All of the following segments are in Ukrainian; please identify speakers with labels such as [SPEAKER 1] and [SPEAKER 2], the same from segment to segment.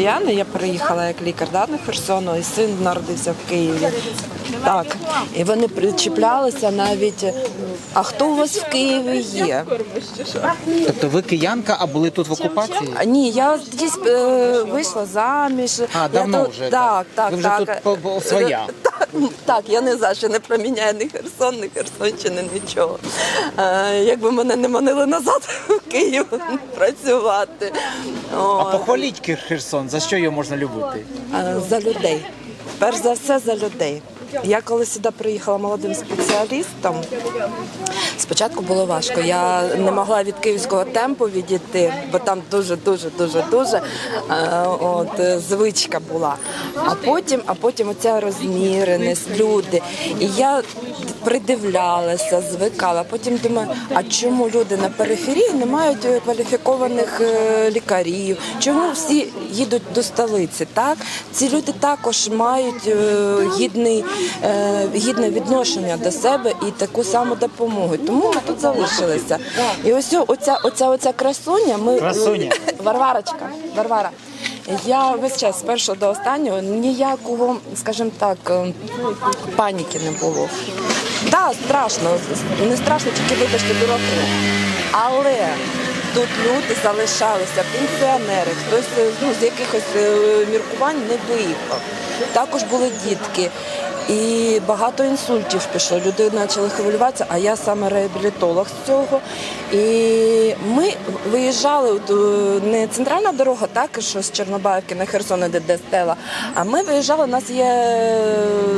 [SPEAKER 1] київ'яни. Я приїхала як лікар да, на Херсону, і син народився в Києві. Так. І вони причіплялися навіть. А хто у вас в Києві є?
[SPEAKER 2] Тобто ви киянка, а були тут в окупації?
[SPEAKER 1] Ні, я десь е, вийшла заміж.
[SPEAKER 2] А,
[SPEAKER 1] Я
[SPEAKER 2] давно
[SPEAKER 1] тут-
[SPEAKER 2] вже,
[SPEAKER 1] Так, так,
[SPEAKER 2] Ви вже
[SPEAKER 1] так.
[SPEAKER 2] тут по- по- своя.
[SPEAKER 1] Так, так, я не за що не проміняю ні Херсон, ні Херсонщини, нічого. Е, якби мене не манили назад в Київ працювати.
[SPEAKER 2] А похваліть Херсон, за що його можна любити?
[SPEAKER 1] за людей. Перш за все за людей. Я коли сюди приїхала молодим спеціалістом, спочатку було важко. Я не могла від київського темпу відійти, бо там дуже, дуже, дуже, дуже е, от, е, звичка була. А потім, а потім оця розміреність, люди. І я придивлялася, звикала. Потім думаю, а чому люди на периферії не мають е, кваліфікованих е, лікарів? Чому всі їдуть до столиці? Так ці люди також мають е, гідний, гідне відношення до себе і таку саму допомогу. Тому ми тут залишилися. І ось оця, оця, оця красуня. Ми
[SPEAKER 2] Красуня.
[SPEAKER 1] Варварочка, Варвара. Я весь час з першого до останнього ніякого, скажімо так, е, паніки не було. Так, страшно, не страшно, тільки вибачте бюрократію. Але тут люди залишалися, пенсіонери, хтось е, ну, з якихось е, міркувань не виїхав. Також були дітки. І багато інсультів пішло. Люди почали хвилюватися, а я саме реабілітолог з цього. І виїжджали е, не центральна дорога, так що з Чорнобаївки на Херсон, де, де стела. А ми виїжджали. У нас є е,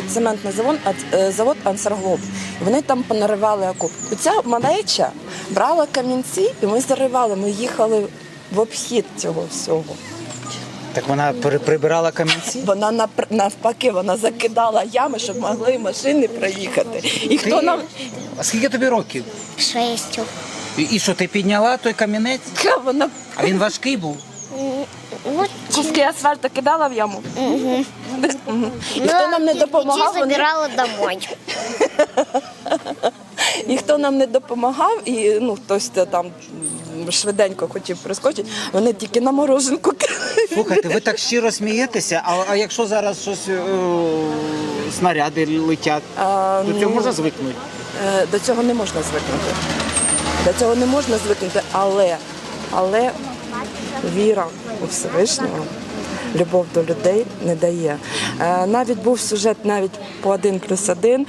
[SPEAKER 1] цементний завод, е, завод Ансарглоб. Вони там понаривали окоп. Оця малеча брала камінці, і ми заривали. Ми їхали в обхід цього всього.
[SPEAKER 2] Так вона прибирала камінці?
[SPEAKER 1] Вона навпаки, вона закидала ями, щоб могли машини проїхати. І хто нам
[SPEAKER 2] А скільки тобі років?
[SPEAKER 3] Шестю.
[SPEAKER 2] І, і що, ти підняла той камінець?
[SPEAKER 1] вона
[SPEAKER 2] А він важкий був?
[SPEAKER 3] Ну,
[SPEAKER 1] куски асфальту кидала в яму? Мгм. І хто нам не допомагав, вони...
[SPEAKER 3] забирала домой.
[SPEAKER 1] і хто нам не допомагав, і ну хтось там м, швиденько хотів прискочити, вони тільки на мороженку кидали.
[SPEAKER 2] Слухайте, ви так щиро смієтеся, а, а якщо зараз щось е, снаряди летять,
[SPEAKER 1] А,
[SPEAKER 2] цього
[SPEAKER 1] ну,
[SPEAKER 2] можна звикнути?
[SPEAKER 1] Е, До цього не можна звикнути. До цього не можна звикнути, але, але віра у Всевишнього, любов до людей не дає. Е, Навіть був сюжет навіть по один плюс один,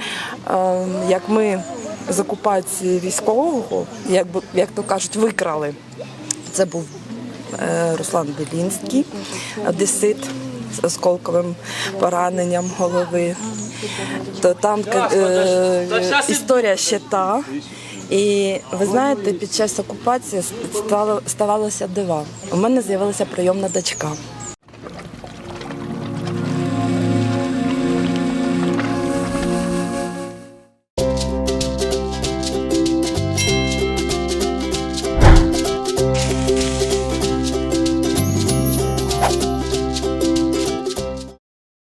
[SPEAKER 1] е, як ми з окупації військового, як, як то кажуть, викрали. Це був е, Руслан Белінський, одесит з осколковим пораненням голови. То там е, історія ще та. І ви знаєте, під час окупації ставалося дива. У мене з'явилася прийомна дочка.